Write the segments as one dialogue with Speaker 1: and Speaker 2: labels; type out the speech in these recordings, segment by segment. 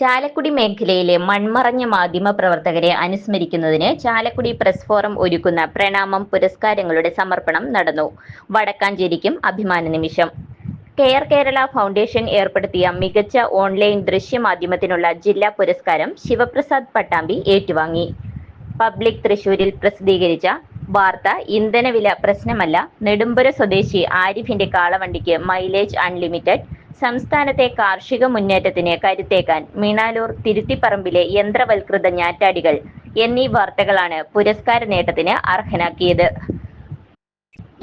Speaker 1: ചാലക്കുടി മേഖലയിലെ മൺമറഞ്ഞ മാധ്യമ പ്രവർത്തകരെ അനുസ്മരിക്കുന്നതിന് ചാലക്കുടി പ്രസ് ഫോറം ഒരുക്കുന്ന പ്രണാമം പുരസ്കാരങ്ങളുടെ സമർപ്പണം നടന്നു. വടക്കാഞ്ചേരിക്കും അഭിമാന നിമിഷം. കെയർ കേരള ഫൗണ്ടേഷൻ ഏർപ്പെടുത്തിയ മികച്ച ഓൺലൈൻ ദൃശ്യമാധ്യമത്തിനുള്ള ജില്ലാ പുരസ്കാരം ശിവപ്രസാദ് പട്ടാമ്പി ഏറ്റുവാങ്ങി. പബ്ലിക് തൃശൂരിൽ പ്രസിദ്ധീകരിച്ച വാർത്ത ഇന്ധനവില പ്രശ്നമല്ല നെടുമ്പുര സ്വദേശി ആരിഫിന്റെ കാളവണ്ടിക്ക് മൈലേജ് അൺലിമിറ്റഡ് സംസ്ഥാനത്തെ കാർഷിക മുന്നേറ്റത്തിന് കരുത്തേക്കാൻ മീണാലൂർ തിരുത്തിപ്പറമ്പിലെ യന്ത്രവൽകൃത ഞാറ്റാടികൾ എന്നീ വാർത്തകളാണ് പുരസ്കാര നേട്ടത്തിന് അർഹനാക്കിയത്.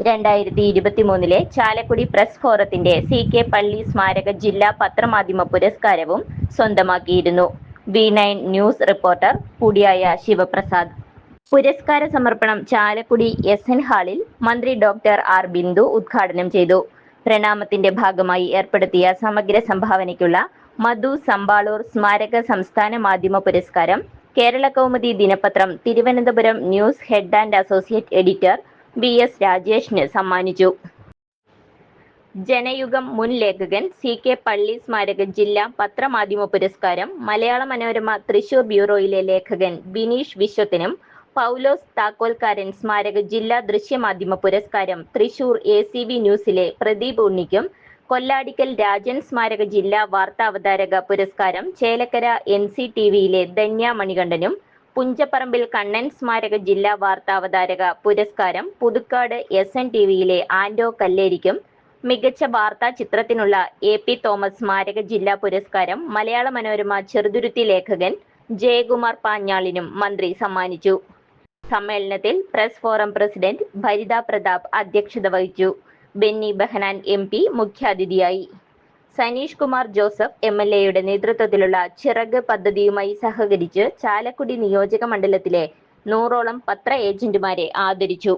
Speaker 1: രണ്ടായിരത്തി ഇരുപത്തിമൂന്നിലെ ചാലക്കുടി പ്രസ് ഫോറത്തിന്റെ സി കെ പള്ളി സ്മാരക ജില്ലാ പത്രമാധ്യമ പുരസ്കാരവും സ്വന്തമാക്കിയിരുന്നു. വി നയൻ ന്യൂസ് റിപ്പോർട്ടർ കൂടിയായ ശിവപ്രസാദ്. പുരസ്കാര സമർപ്പണം ചാലക്കുടി എസ് എൻ ഹാളിൽ മന്ത്രി ഡോക്ടർ ആർ ബിന്ദു ഉദ്ഘാടനം ചെയ്തു. പ്രണാമത്തിന്റെ ഭാഗമായി ഏർപ്പെടുത്തിയ സമഗ്ര സംഭാവനയ്ക്കുള്ള മധു സമ്പാളൂർ സ്മാരക സംസ്ഥാന മാധ്യമ പുരസ്കാരം കേരള കൗമുദി ദിനപത്രം Thiruvananthapuram news head and associate editor B S രാജേഷിന് സമ്മാനിച്ചു. ജനയുഗം മുൻ ലേഖകൻ സി കെ പള്ളി സ്മാരക ജില്ലാ പത്രമാധ്യമ പുരസ്കാരം മലയാള മനോരമ തൃശൂർ ബ്യൂറോയിലെ ലേഖകൻ ബിനീഷ് വിശ്വത്തിനും പൗലോസ് താക്കോൽക്കാരൻ സ്മാരക ജില്ലാ ദൃശ്യമാധ്യമ പുരസ്കാരം തൃശൂർ എ സി വി ന്യൂസിലെ പ്രദീപ് ഉണ്ണിക്കും കൊല്ലാടിക്കൽ രാജൻ സ്മാരക ജില്ലാ വാർത്താവതാരക പുരസ്കാരം ചേലക്കര എൻ സി ടി വിയിലെ ധന്യ മണികണ്ഠനും പുഞ്ചപ്പറമ്പിൽ കണ്ണൻ സ്മാരക ജില്ലാ വാർത്താവതാരക പുരസ്കാരം പുതുക്കാട് എസ് എൻ ടി വിയിലെ ആൻഡോ കല്ലേരിക്കും മികച്ച വാർത്താ ചിത്രത്തിനുള്ള എ പി തോമസ് സ്മാരക ജില്ലാ പുരസ്കാരം മലയാള മനോരമ ചെറുതുരുത്തി ലേഖകൻ ജയകുമാർ പാഞ്ഞാളിനും മന്ത്രി സമ്മാനിച്ചു. സമ്മേളനത്തിൽ press forum president Bharitha Prathap അധ്യക്ഷത വഹിച്ചു. ബെന്നി ബഹനാൻ എം പി മുഖ്യാതിഥിയായി. Saneesh Kumar Joseph M L എയുടെ നേതൃത്വത്തിലുള്ള ചിറക് പദ്ധതിയുമായി സഹകരിച്ച് ചാലക്കുടി നിയോജക മണ്ഡലത്തിലെ നൂറോളം പത്ര ഏജന്റുമാരെ ആദരിച്ചു.